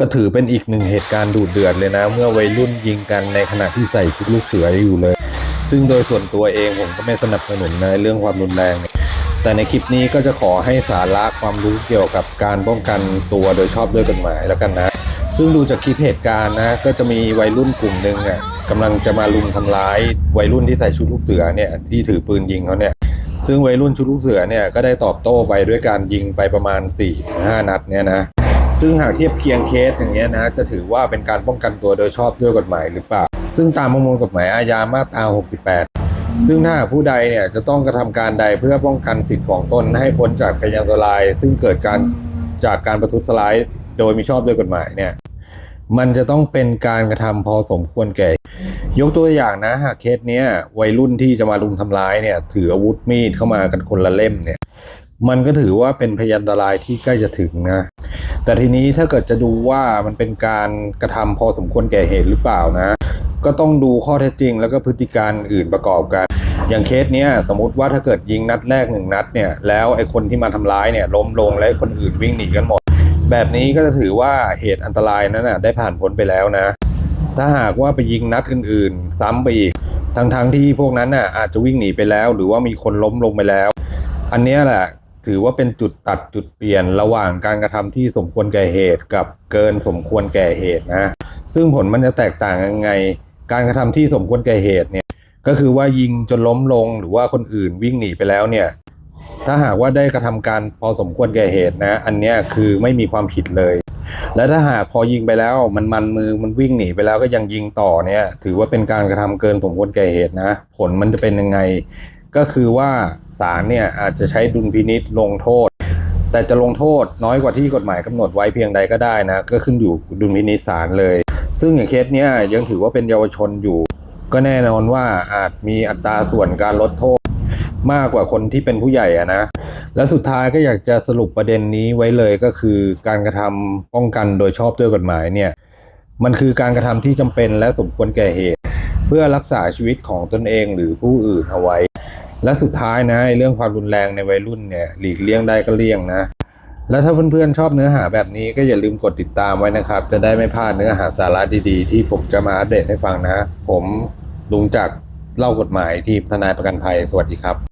ก็ถือเป็นอีกหนึ่งเหตุการณ์ดูดเดือดเลยนะ เมื่อวัยรุ่นยิงกันในขณะที่ใส่ชุดลูกเสืออยู่เลย ซึ่งโดยส่วนตัวเองผมก็ไม่สนับสนุนในเรื่องความรุนแรงแต่ในคลิปนี้ก็จะขอให้สาระความรู้เกี่ยวกับการป้องกันตัวโดยชอบด้วยกฎหมายแล้วกันนะ ซึ่งดูจากคลิปเหตุการณ์นะก็จะมีวัยรุ่นกลุ่มหนึ่งอะกำลังจะมาลุมทำร้าย วัยรุ่นที่ใส่ชุดลูกเสือเนี่ยที่ถือปืนยิงเขาเนี่ยซึ่งวัยรุ่นชุดลูกเสือเนี่ยก็ได้ตอบโต้ไปด้วยการยิงไปประมาณ4-5นัดเนี่ยนะ ซึ่งหากเทียบเคียงเคสอย่างเงี้ยนะจะถือว่าเป็นการป้องกันตัวโดยชอบด้วยกฎหมายหรือเปล่า ซึ่งตามประมวลกฎหมายอาญามาตรา 68 ซึ่งถ้าผู้ใดเนี่ยจะต้องกระทำการใดเพื่อป้องกันสิทธิ์ของตนให้พ้นจากพยานอันตราย ซึ่งเกิดการจากการประทุษร้ายโดยมิชอบด้วยกฎหมายเนี่ยมันจะต้องเป็นการกระทำพอสมควรแก่ ยกตัวอย่างนะหากเคสเนี้ยวัยรุ่นที่จะมาลุมทำร้ายเนี่ยถืออาวุธมีดเข้ามากันคนละเล่มเนี่ย มันก็ถือว่าเป็นพยานอันตรายที่ใกล้จะถึงนะ แต่ทีนี้ถ้าเกิดจะดูว่ามันเป็นการกระทำพอสมควรแก่เหตุหรือเปล่านะ ก็ต้องดูข้อเท็จจริง แล้วก็พฤติการอื่นประกอบกัน อย่างเคสเนี้ยสมมติว่าถ้าเกิดยิงนัดแรกหนึ่งนัดเนี่ย แล้วไอ้คนที่มาทำร้ายเนี่ยล้มลงและไอ้คนอื่นวิ่งหนีกันหมด แบบนี้ก็จะถือว่าเหตุอันตรายนั้นนะได้ผ่านพ้นไปแล้วนะ ถ้าหากว่าไปยิงนัดอื่นๆ ซ้ำไปอีก ทั้งๆที่พวกนั้นน่ะอาจจะวิ่งหนีไปแล้ว หรือว่ามีคนล้มลงไปแล้ว อันเนี้ยแหละ ถือว่าเป็นจุดตัดจุดเปลี่ยนระหว่างการกระทำที่สมควรแก่เหตุกับเกินสมควรแก่เหตุนะซึ่งผลมันจะแตกต่างยังไง การกระทำที่สมควรแก่เหตุเนี่ยก็คือว่ายิงจนล้มลงหรือว่าคนอื่นวิ่งหนีไปแล้วเนี่ยถ้าหากว่าได้กระทำการพอสมควรแก่เหตุนะ อันเนี้ยคือไม่มีความผิดเลย และถ้าหากพอยิงไปแล้วมันมันมือมันวิ่งหนีไปแล้วก็ยังยิงต่อเนี่ย ถือว่าเป็นการกระทำเกินสมควรแก่เหตุนะ ผลมันจะเป็นยังไง ก็คือว่าศาลเนี่ยอาจจะใช้ดุลพินิษลงโทษ แต่จะลงโทษน้อยกว่าที่กฎหมายกำหนดไว้เพียงใดก็ได้นะก็ขึ้นอยู่ดุลพินิษศาลเลย ซึ่งอย่างเคสเนี้ยยังถือว่าเป็นเยาวชนอยู่ ก็แน่นอนว่าอาจมีอัตราส่วนการลดโทษ มากกว่าคนที่เป็นผู้ใหญ่อะนะและสุดท้ายก็อยากจะสรุปประเด็นนี้ไว้เลยก็คือการกระทำป้องกันโดยชอบด้วยกฎหมายเนี่ยมันคือการกระทำที่จำเป็นและสมควรแก่เหตุ เพื่อรักษาชีวิตของตนเองหรือผู้อื่นเอาไว้ และสุดท้ายนะเรื่องความรุนแรงในวัยรุ่นเนี่ยหลีกเลี่ยงได้ก็เลี่ยงนะ แล้วถ้าเพื่อนๆชอบเนื้อหาแบบนี้ก็อย่าลืมกดติดตามไว้นะครับ จะได้ไม่พลาดเนื้อหาสาระดีๆ ที่ผมจะมาอัปเดตให้ฟังนะ ผมลุงจากเล่ากฎหมายที่ทนายประกันภัยสวัสดีครับ